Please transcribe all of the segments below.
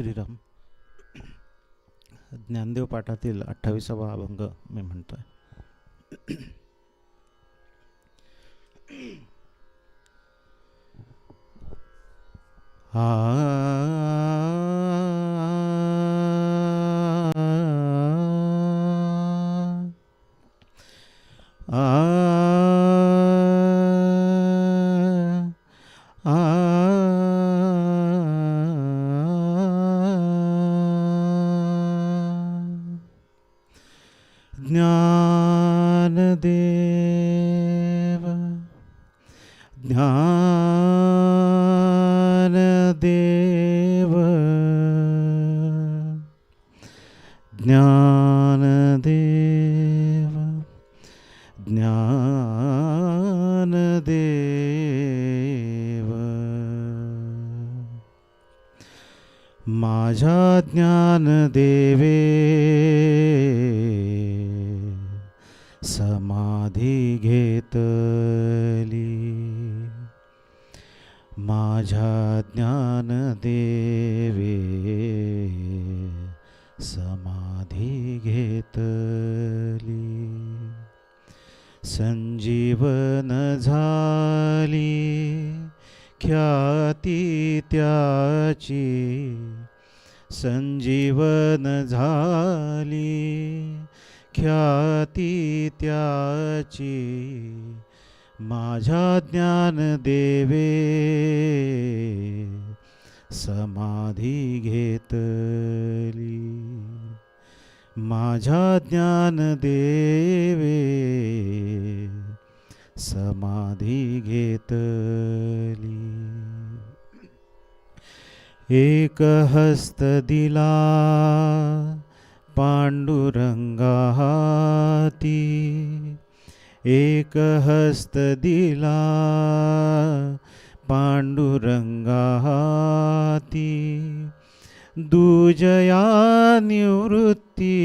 श्रीराम. ज्ञानदेव पाठातील अठ्ठावीसावा अभंग मी म्हणतोय. हा ज्ञान ज्ञानदेवे। समाधी घेतली माझ्या ज्ञानदेवे समाधी घेतली संजीवन झाली ख्याती त्याची संजीवन झाली. ख्याती त्याची माझ्या ज्ञान देवे. समाधी घेतली. माझ्या ज्ञान देवे. समाधी घेतली. एक हस्त दिला पांडुरंगा हाती एक हस्त दिला पांडुरंगा हाती दुजया निवृत्ती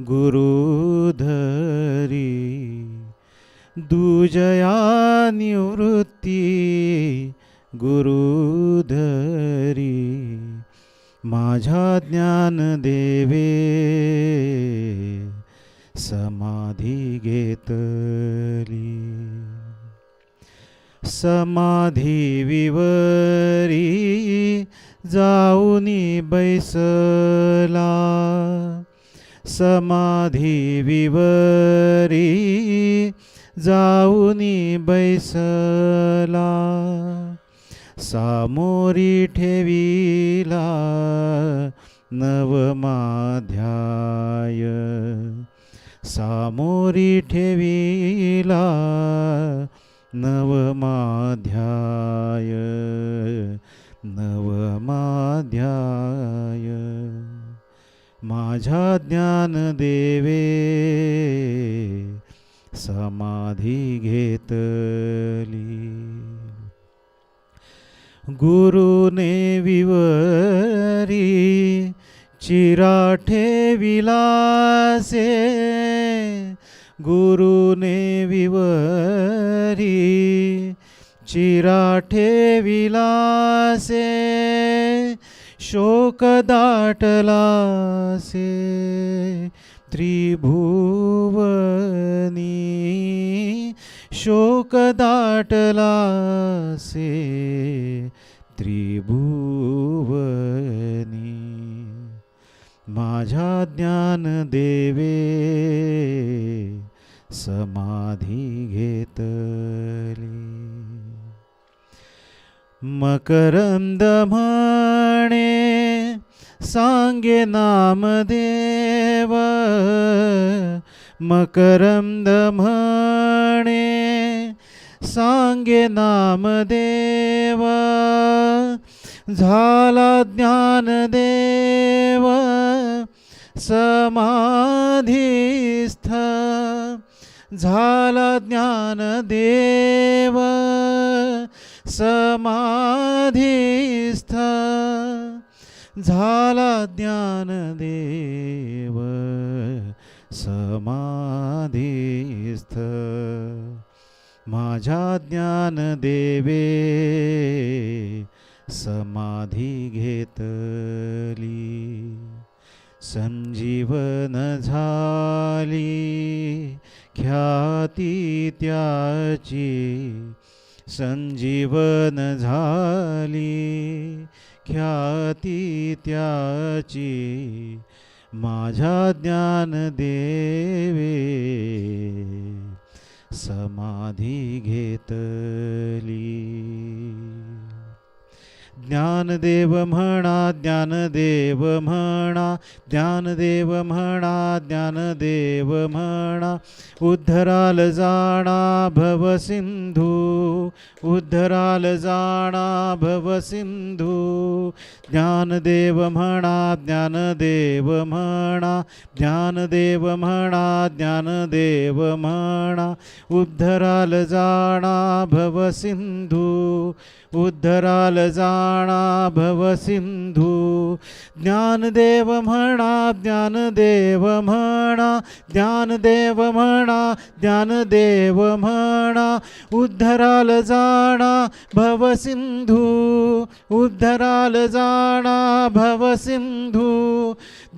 गुरुधरी. दुजया निवृत्ती गुरुधरी माझ्या ज्ञानदेवे समाधी घेतली. समाधी विवरी जाऊनी बैसला. समाधी विवरी जाऊनी बैसला. सामोरी ठेवीला नवमाध्याय. सामोरी ठेवीला नवमाध्याय. नवमाध्याय. माझ्या ज्ञानदेवे समाधी घेतली. गुरुने विवरी चिराठे विलासे गुरुने विवरी चिराठे विलासे शोक दाटलासे त्रिभुवनी शोक दाटलासे त्रिभुवनी। माझ्या ज्ञान देवे समाधी घेतली। मकरंद म्हणे सांगे नामदेव मकरंद म्हणे सांगे नामदेव झाला ज्ञानदेव समाधीस्थ झाला ज्ञानदेव समाधीस्थ झाला ज्ञानदेव समाधीस्थ। माझ्या ज्ञानदेवे समाधी घेतली. संजीवन झाली ख्याती त्याची. संजीवन झाली ख्याती त्याची. माझ्या ज्ञान देवे समाधी घेतली. ज्ञानदेव म्हणा ज्ञानदेव म्हणा ज्ञानदेव म्हणा ज्ञानदेव म्हणा उद्धराल जाणा भवसिंधू उद्धराल जाणा भवसिंधू ज्ञानदेव म्हणा ज्ञानदेव म्हणा ज्ञानदेव म्हणा ज्ञानदेव म्हणा उद्धराल जाणा भवसिंधू उद्धराल जाणा भवसिंधू ज्ञानदेव म्हणा ज्ञानदेव म्हणा ज्ञानदेव म्हणा ज्ञानदेव म्हणा उद्धराल जाणा भवसिंधू उद्धराल जाणा भवसिंधू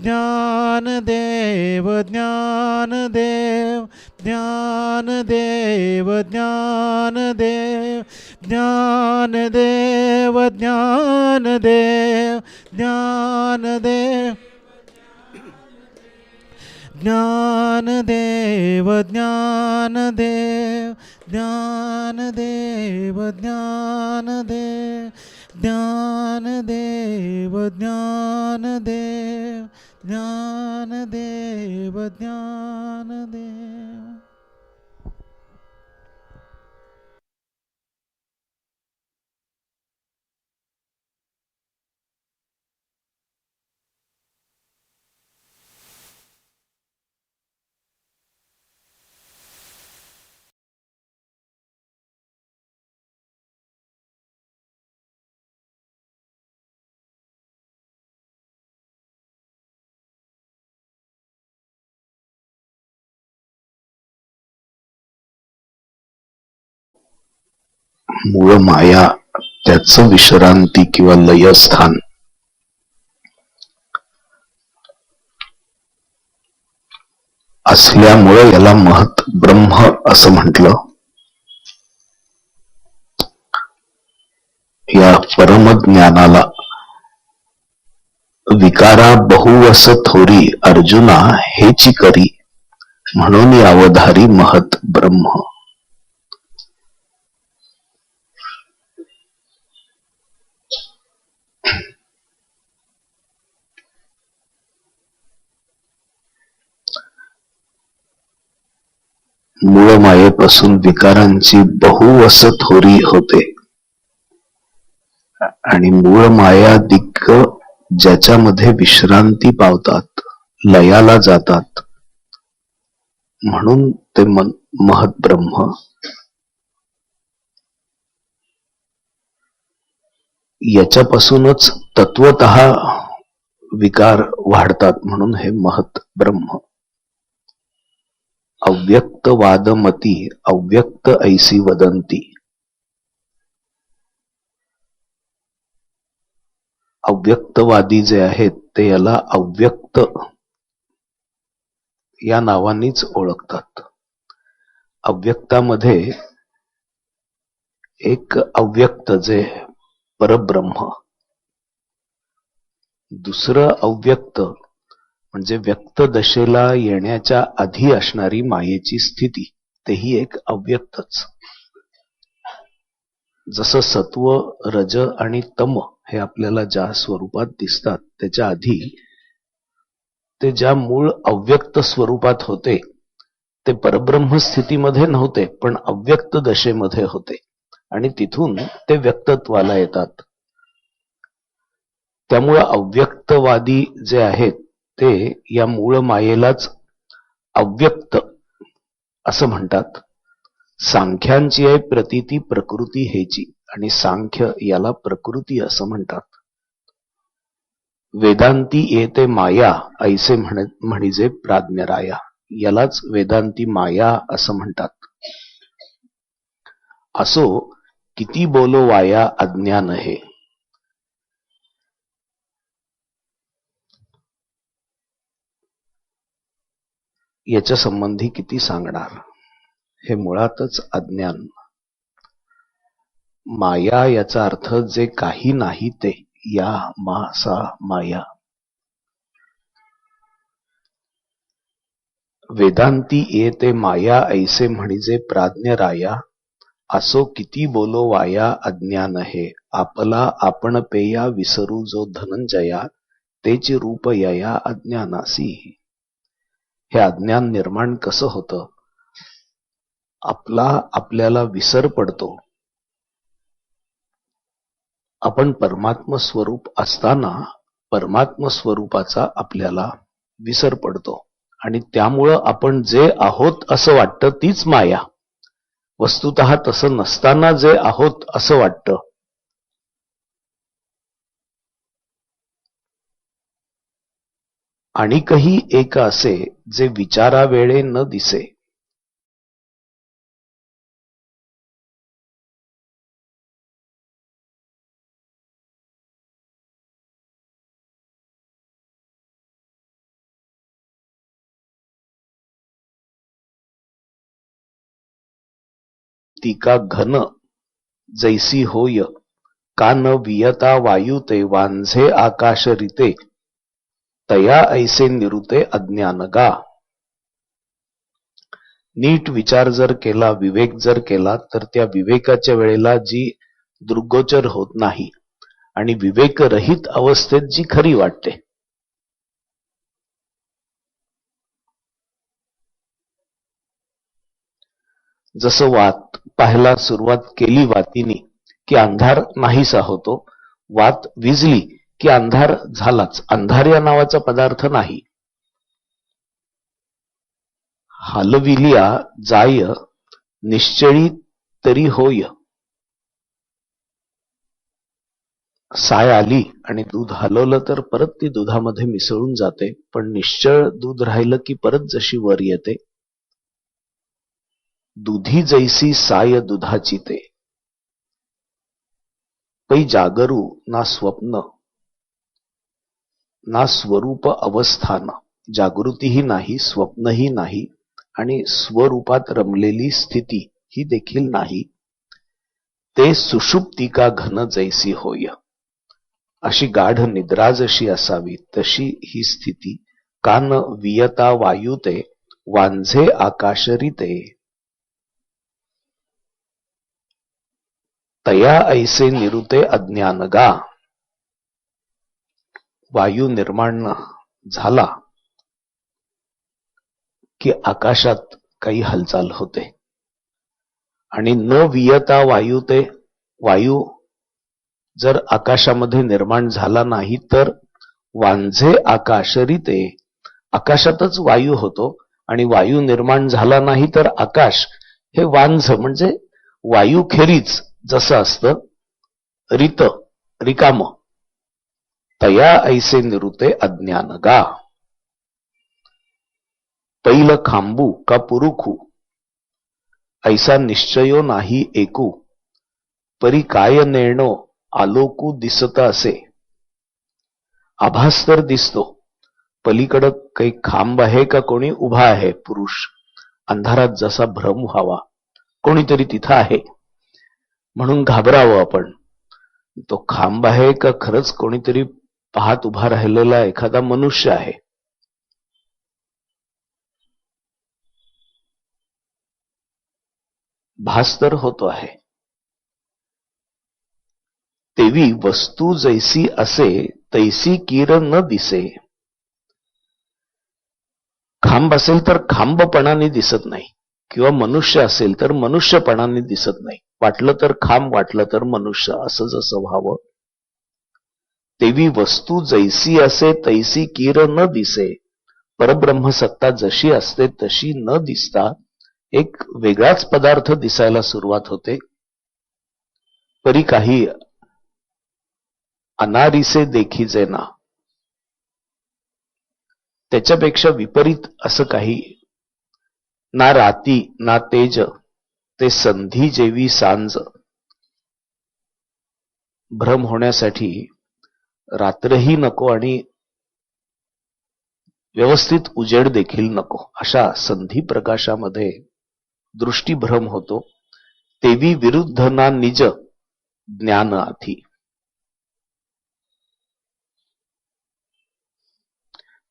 ज्ञानदेव ज्ञानदेव ज्ञानदेव ज्ञानदेव। ज्ञानदेव ज्ञानदेव ज्ञानदेव। ज्ञानदेव ज्ञानदेव ज्ञानदेव ज्ञानदेव। ज्ञानदेव ज्ञानदेव ज्ञानदेव ज्ञानदेव। मूळ माया त्याचं विश्रांती किंवा लयस्थान. असल्यामुळे याला महत ब्रह्म असं म्हटलं. या परमज्ञानाला विकारा बहुवस थोरी अर्जुना हेची करी म्हणून यावधारी महत ब्रह्म. मूळ मायेपासून विकारांची बहुवस थोरी होते. आणि मूळ माया दिग्ग ज्याच्यामध्ये विश्रांती पावतात लयाला जातात. म्हणून ते मन महत ब्रह्म. याच्यापासूनच तत्वत विकार वाढतात म्हणून हे महत ब्रह्म. अव्यक्त वादमती अव्यक्त ऐसी वदंती अव्यक्तवादी जे आहेत ते याला अव्यक्त या नावानीच ओळखतात. अव्यक्तामध्ये एक अव्यक्त जे परब्रह्म दुसरं अव्यक्त म्हणजे व्यक्त दशेला येण्याच्या आधी असणारी मायेची स्थिती तेही एक अव्यक्तच. जसं सत्व रज आणि तम हे आपल्याला ज्या स्वरूपात दिसतात त्याच्या आधी ते ज्या मूळ अव्यक्त स्वरूपात होते ते परब्रह्म स्थितीमध्ये नव्हते पण अव्यक्त दशेमध्ये होते. आणि तिथून ते व्यक्तत्वाला येतात. त्यामुळं अव्यक्तवादी जे आहेत ते या मूळ मायेलाच अव्यक्त असं म्हणतात. सांख्यांची आहे प्रतिती प्रकृती हेची आणि सांख्य याला प्रकृती असं म्हणतात. वेदांती येते माया ऐसे म्हणजे प्राज्ञराया. यालाच वेदांती माया असं म्हणतात. असो किती बोलो वाया अज्ञान हे याच्या संबंधी किती सांगणार? हे मुळातच अज्ञान. माया याचा अर्थ जे काही नाही ते. या मा सा माया. वेदांती येते माया ऐसे म्हणजे प्राज्ञ राया. असो किती बोलो वाया अज्ञान हे. आपला आपण पेया विसरू जो धनंजया. तेच रूप यया अज्ञानासी. हे अज्ञान निर्माण कसं होतं? आपला आपल्याला विसर पडतो. आपण परमात्म स्वरूप असताना परमात्म स्वरूपाचा आपल्याला विसर पडतो. आणि त्यामुळं आपण जे आहोत असं वाटतं तीच माया. वस्तुत तसं नसताना जे आहोत असं वाटतं. आणिकही एक असे जे विचारावेळे न दिसे. तिका घन जैसी होय का न वियता वायू ते वांझे आकाश रिते तया ऐसे निरुते अज्ञानगा. नीट विचार जर केला विवेक जर केला तर त्या विवेकाच्या वेळेला जी दृग्गोचर होत नाही आणि विवेकरहित अवस्थेत जी खरी वाटते. जसं वात पाहायला सुरुवात केली वातीने की अंधार नाहीसा होतो वात विजली की अंधार झालाच. अंधार या नावाचा पदार्थ नाही. हलविलिया जाय निश्चळी तरी होय. साय आली आणि दूध हलवलं तर परत ती दुधामध्ये मिसळून जाते. पण निश्चळ दूध राहिलं की परत जशी वर येते. दुधी जैसी साय दुधाची ते. पै जागरू ना स्वप्न. ना स्वरूप अवस्थान. जागृतीही नाही स्वप्नही नाही आणि स्वरूपात रमलेली स्थिती ही देखील नाही. ते सुषुप्तिका घन जैसी होय? अशी गाढ निद्रा जशी असावी तशी ही स्थिती कान वियता वायुते वांझे आकाशरिते. तया ऐसे निरुते अज्ञानगा. वायू निर्माण झाला की आकाशात काही हालचाल होते. आणि न वियता वायू ते वायू जर आकाशामध्ये निर्माण झाला नाही तर वांझे आकाशरिते आकाशातच वायू होतो. आणि वायू निर्माण झाला नाही तर आकाश हे वांझ म्हणजे वायू खेरीच जसं असतं रित रिकाम. तया ऐसे निरुते अज्ञानगा। पैल खांबू का पुरुखू। ऐसा निश्चयो नाही एकू। परी काय नेणो आलोकू दिसत असे। आभास तर दिसतो। पलीकडं काही खांब आहे का कोणी उभा आहे पुरुष? अंधारात जसा भ्रम व्हावा। कोणीतरी तिथं आहे। म्हणून घाबरावं आपण। तो खांब आहे का खरंच कोणीतरी पाहत उभा राहिलेला एखादा मनुष्य आहे. भास तर होतो आहे. तेवी वस्तू जैसी असे तैसी किर न दिसे. खांब असेल तर खांबपणाने दिसत नाही किंवा मनुष्य असेल तर मनुष्यपणाने दिसत नाही. वाटलं तर खांब वाटलं तर मनुष्य असं जसं व्हावं तेवी वस्तू जैसी असे तैसी कीर न दिसे. परब्रह्म सत्ता जशी असते तशी न दिसता एक वेगळाच पदार्थ दिसायला सुरुवात होते. परी काही अनारिसे देखी ना त्याच्यापेक्षा विपरीत असं काही. ना राती ना तेज ते संधी जेवी सांज. भ्रम होण्यासाठी रात्रही नको आणि व्यवस्थित उजेड देखील नको. अशा संधी प्रकाशामध्ये दृष्टीभ्रम होतो. तेवी विरुद्ध ना निज ज्ञान आधी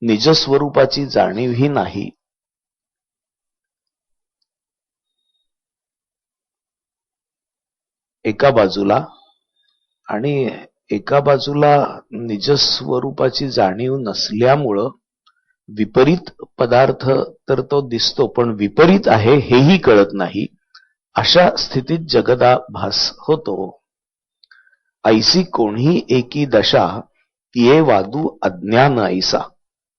निज स्वरूपाची जाणीवही नाही. एका बाजूला आणि एका बाजूला निजस्वरूपाची जाणीव नसल्यामुळं विपरीत पदार्थ तर तो दिसतो पण विपरीत आहे हेही कळत नाही. अशा स्थितीत जगदा भास होतो. ऐसी कोणी एकी दशा तिये वादू अज्ञान ऐसा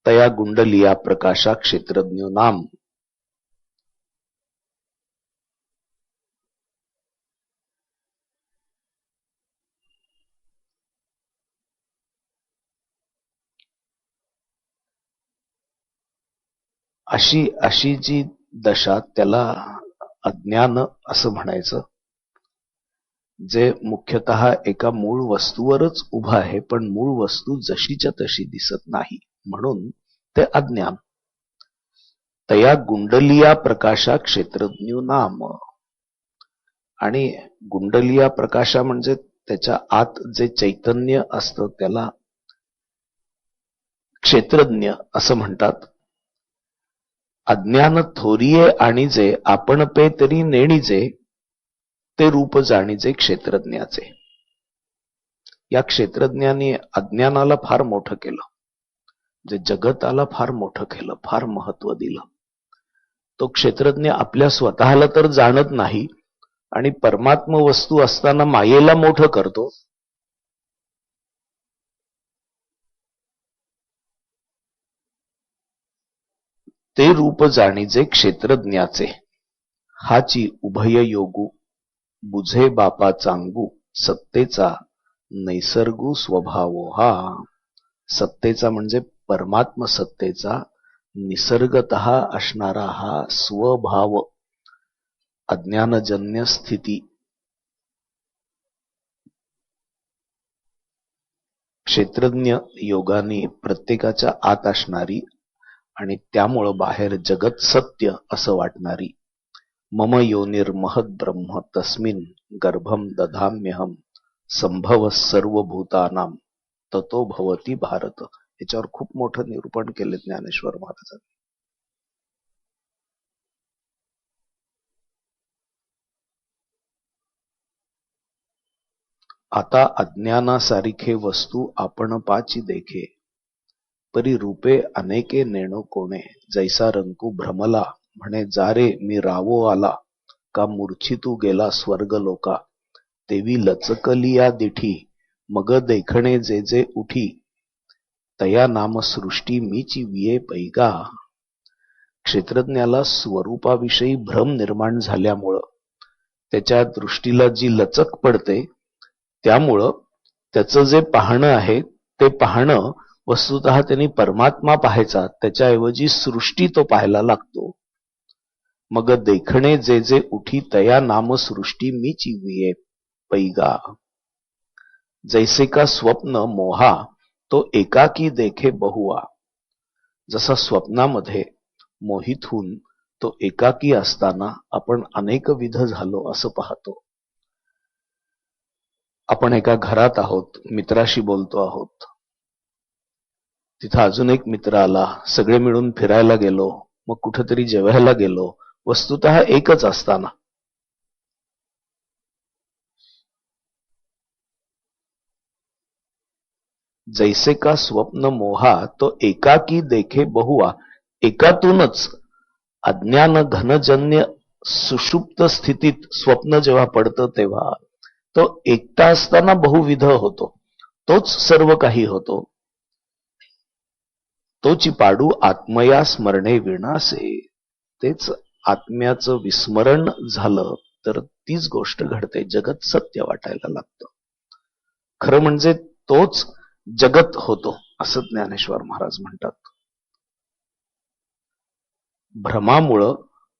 तया गुंडलिया प्रकाशा क्षेत्रज्ञ नाम. अशी अशी जी दशा त्याला अज्ञान असं म्हणायचं जे मुख्यतः एका मूळ वस्तूवरच उभं आहे पण मूळ वस्तू जशीच्या तशी दिसत नाही म्हणून ते अज्ञान. तया गुंडलिया प्रकाशा क्षेत्रज्ञ नाम. आणि गुंडलिया प्रकाशा म्हणजे त्याच्या आत जे चैतन्य असतं त्याला क्षेत्रज्ञ असं म्हणतात. अज्ञान थोरिये आणीजे आपण पे तरी नेणीजे ते रूप जाणीजे क्षेत्रज्ञाचे. या क्षेत्रज्ञाने अज्ञानाला फार मोठं केलं. जे जगताला फार मोठं केलं फार महत्त्व दिलं. तो क्षेत्रज्ञ आपल्या स्वतःला तर जाणत नाही आणि परमात्म वस्तू असताना मायेला मोठं करतो ते रूप जाणीजे क्षेत्रज्ञाचे. हाची उभय योगू बुझे बापा चांगू सत्तेचा नैसर्गू स्वभाव हा. सत्तेचा म्हणजे परमात्म सत्तेचा निसर्गत असणारा हा स्वभाव. अज्ञानजन्य स्थिती. क्षेत्रज्ञ योगाने प्रत्येकाच्या आत असणारी आणि त्यामुळं बाहेर जगत सत्य असं वाटणारी. मम योनिर्महद ब्रह्म तस्मिन गर्भम दधाम्यहम संभव सर्व भूतानाम ततो भवती भारत. याच्यावर खूप मोठं निरूपण केले ज्ञानेश्वर महाराजांनी. आता अज्ञानासारखे वस्तू आपण पाची देखे. परी रूपे अनेके नेणो कोणे. जैसा रंकू भ्रमला म्हणे जारे मी रावो आला. का मूर्छितू गेला स्वर्ग लोका? तेवी लचकलिया दिठी. मग देखणे जे जे उठी. तया नाम सृष्टी मीची विये पैगा. क्षेत्रज्ञाला स्वरूपाविषयी भ्रम निर्माण झाल्यामुळं त्याच्या दृष्टीला जी लचक पडते त्यामुळं त्याचं जे पाहणं आहे ते पाहणं वस्तुत त्यांनी परमात्मा पाहायचा त्याच्याऐवजी सृष्टी तो पाहायला लागतो. मग देखणे जे जे उठी तया नाम सृष्टी मी चिविये पैगा. जैसे का स्वप्न मोहा तो एकाकी देखे बहुआ. जसा स्वप्नामध्ये मोहित होऊन तो एकाकी असताना आपण अनेक विध झालो असं पाहतो. आपण एका घरात आहोत मित्राशी बोलतो आहोत. तिथं अजून एक मित्र आला. सगळे मिळून फिरायला गेलो. मग कुठेतरी जेवायला गेलो. वस्तुत एकच असताना. जैसे का स्वप्न मोहा तो एकाकी देखे बहुआ एकातूनच अज्ञान घनजन्य सुषुप्त स्थितीत स्वप्न जेव्हा पडतं तेव्हा तो एकटा असताना बहुविध होतो. तोच सर्व काही होतो. तोची पाडू आत्मया स्मरणे विणासे. तेच आत्म्याचं विस्मरण झालं तर तीच गोष्ट घडते जगत सत्य वाटायला लागतं. खरं म्हणजे तोच जगत होतो असं ज्ञानेश्वर महाराज म्हणतात. भ्रमामुळं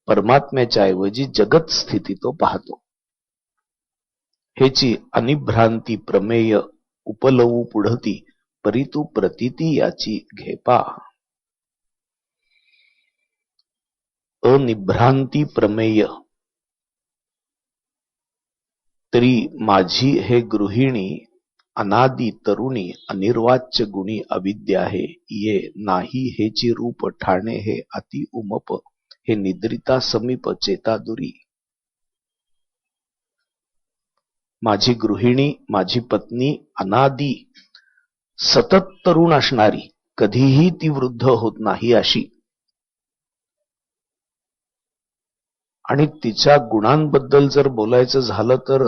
परमात्म्याच्या ऐवजी जगत स्थिती तो पाहतो. हेची अनिभ्रांती प्रमेय उपलवू पुढती परी तू प्रतीती याची घेपा. अनिभ्रांती प्रमेय. तरी माझी हे गृहिणी अनादी तरुणी अनिर्वाच्य गुणी अविद्या आहे. ये नाही हेची रूप ठाणे हे अति उमप हे निद्रिता समीप चेतादुरी. माझी गृहिणी माझी पत्नी अनादी सतत तरुण असणारी कधीही ती वृद्ध होत नाही अशी. आणि तिच्या गुणांबद्दल जर बोलायचं झालं तर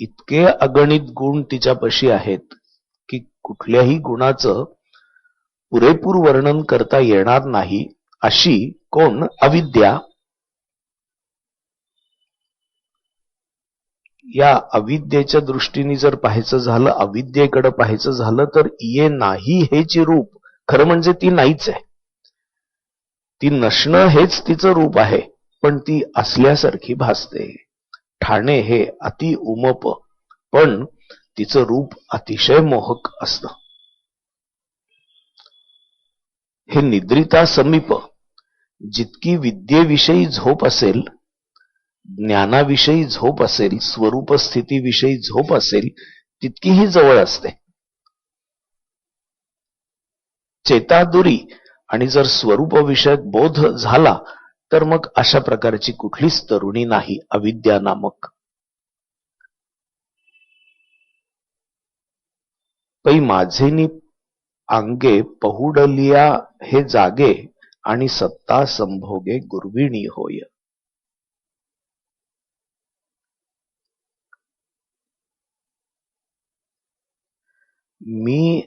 इतके अगणित गुण तिच्यापाशी आहेत की कुठल्याही गुणाचं पुरेपूर वर्णन करता येणार नाही अशी कोण अविद्या या अविद्येच्या दृष्टीने जर पाहायचं झालं अविद्येकडे पाहायचं झालं तर ये नाही हेची रूप. खरं म्हणजे ती नाहीच आहे. ती नसणं हेच तिचं रूप आहे पण ती असल्यासारखी भासते. ठाणे हे अति उमप पण तिचं रूप अतिशय मोहक असत. हे निद्रिता समीप जितकी विद्येविषयी झोप असेल ज्ञानाविषयी झोप असेल स्वरूप स्थितीविषयी झोप असेल तितकीही जवळ असते. चेतादुरी आणि जर स्वरूप विषयक बोध झाला तर मग अशा प्रकारची कुठलीच तरुणी नाही अविद्या नामक. पै माझेनी अंगे पहुडलिया हे जागे आणि सत्ता संभोगे गुरविणी होय. मी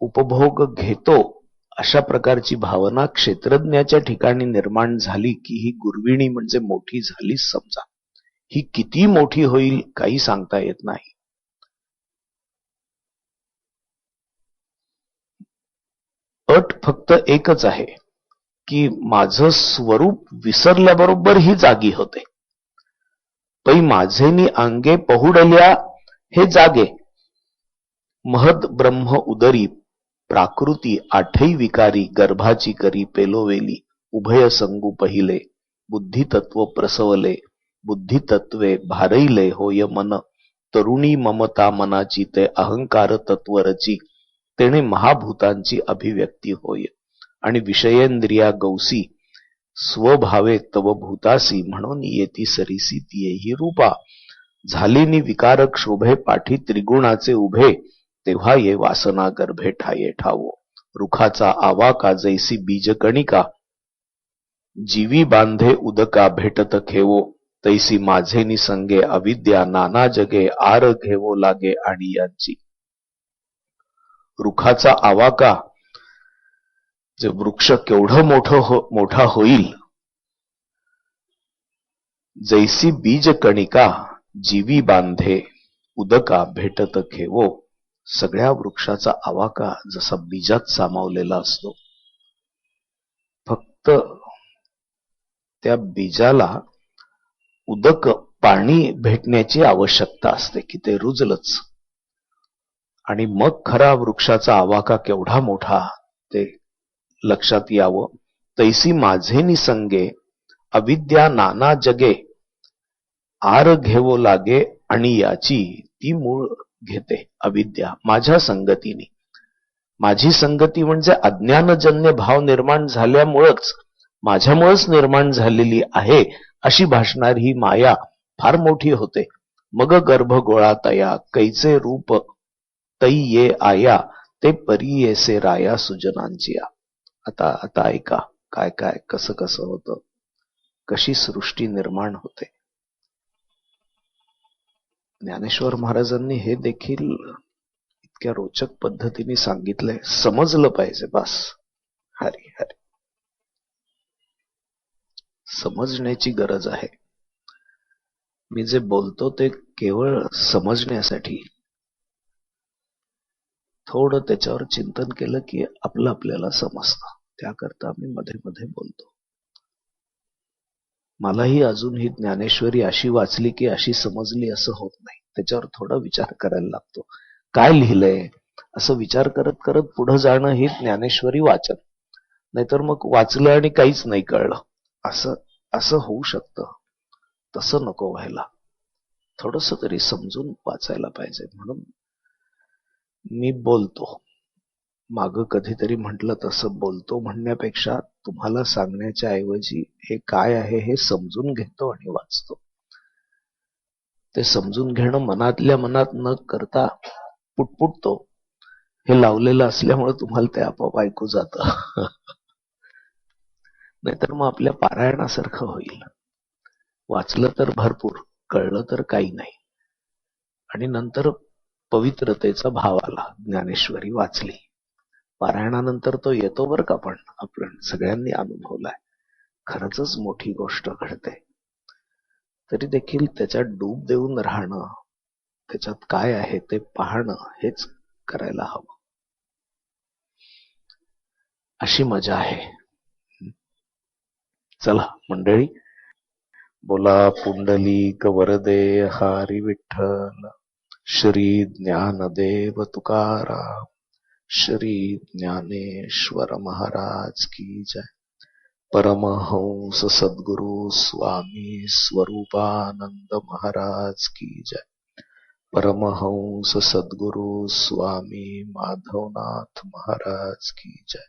उपभोग घेतो अशा प्रकारची भावना क्षेत्रज्ञाच्या ठिकाणी निर्माण झाली की ही गुरविणी म्हणजे मोठी झालीच समजा. ही किती मोठी होईल काही सांगता येत नाही. अट फक्त एकच आहे की माझं स्वरूप विसरल्याबरोबर ही जागी होते. पै माझेनी अंगे पहुडल्या हे जागे. महद ब्रह्म उदरी प्राकृती आठही विकारी गर्भाची करी पेलोवेली उभय संगू पहिले बुद्धितत्व प्रसवले बुद्धितत्वे भारैले होय मन तरुणी ममता मनाची ते अहंकार तत्व रची तेने महाभूतांची अभिव्यक्ती होय. आणि विषयेंद्रिया गौसी स्वभावे तव भूतासी म्हणून येती सरीसी ती रूपा. झालीनी विकारक शोभे पाठी त्रिगुणाचे उभे तेव्हा ये वासना गर्भे ठाये ठावो. रुखाचा आवाका जैसी बीजकणिका? जीवी बांधे उदका भेटत खेवो. तैसी माझे निसंगे अविद्या नाना जगे आर घेवो लागे आणि यांची रुखाचा आवाका जे वृक्ष केवढं मोठं हो, मोठा होईल. जैसी बीज कणिका जीवी बांधे उदका भेटत खेवो. सगळ्या वृक्षाचा आवाका जसा बीजात सामावलेला असतो. फक्त त्या बीजाला उदक पाणी भेटण्याची आवश्यकता असते की ते रुजलच. आणि मग खरा वृक्षाचा आवाका केवढा मोठा ते लक्षात यावं. तैसी माझे निसंगे अविद्या नाना जगे आर घेवो लागे आणि याची ती मूळ घेते अविद्या माझ्या संगतीने. माझी संगती म्हणजे अज्ञानजन्य भाव निर्माण झाल्यामुळंच माझ्यामुळेच निर्माण झालेली आहे अशी भासणारी ही माया फार मोठी होते. मग गर्भगोळा तया कैचे रूप तै ये आया ते परी येसे राया सुजनांची आता आता ऐका काय काय कसं कसं होतं? कशी सृष्टी निर्माण होते? ज्ञानेश्वर महाराजांनी हे देखील इतक्या रोचक पद्धतीने सांगितलंय. समजलं पाहिजे बस. हरी हरी. समजण्याची गरज आहे. मी जे बोलतो ते केवळ समजण्यासाठी. थोडं त्याच्यावर चिंतन केलं की आपलं आपल्याला समजतं. त्याकरता मी मध्ये मध्ये बोलतो. मलाही अजून ही ज्ञानेश्वरी अशी वाचली की अशी समजली असं होत नाही. त्याच्यावर थोडा विचार करायला लागतो. काय लिहिलंय? असं विचार करत करत पुढे जाणं ही ज्ञानेश्वरी वाचन. नाहीतर मग वाचलं आणि काहीच नाही कळलं. असं असं होऊ शकतं. तसं नको व्हायला. थोडस तरी समजून वाचायला पाहिजे. म्हणून मी बोलतो. माग कधीतरी म्हटलं तसं बोलतो म्हणण्यापेक्षा तुम्हाला सांगण्याच्या ऐवजी हे काय आहे हे समजून घेतो आणि वाचतो. ते समजून घेणं मनातल्या मनात न करता पुटपुटतो. हे लावलेलं असल्यामुळे तुम्हाला ते आपोआप ऐकू जात. नाहीतर मग आपल्या पारायणासारखं होईल. वाचलं तर भरपूर कळलं तर काही नाही. आणि नंतर पवित्रतेचा भाव आला. ज्ञानेश्वरी वाचली. पारायणानंतर तो येतो बरं का पण? आपण सगळ्यांनी अनुभवलाय. खरंच मोठी गोष्ट घडते. तरी देखील त्याच्यात डूब देऊन राहणं त्याच्यात काय आहे ते पाहणं हेच करायला हवं. अशी मजा आहे. चला मंडळी. बोला पुंडलिक वरदे हरी विठ्ठल. श्री ज्ञानदेव तुकाराम. श्री ज्ञानेश्वर महाराज की जय। परमहंस सद्गुरु स्वामी स्वरूपानंद महाराज की जय। परमहंस सद्गुरु स्वामी माधवनाथ महाराज की जय।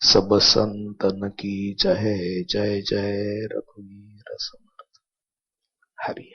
सब संतन की जय जय जय रघुवीर समर्थ। हरि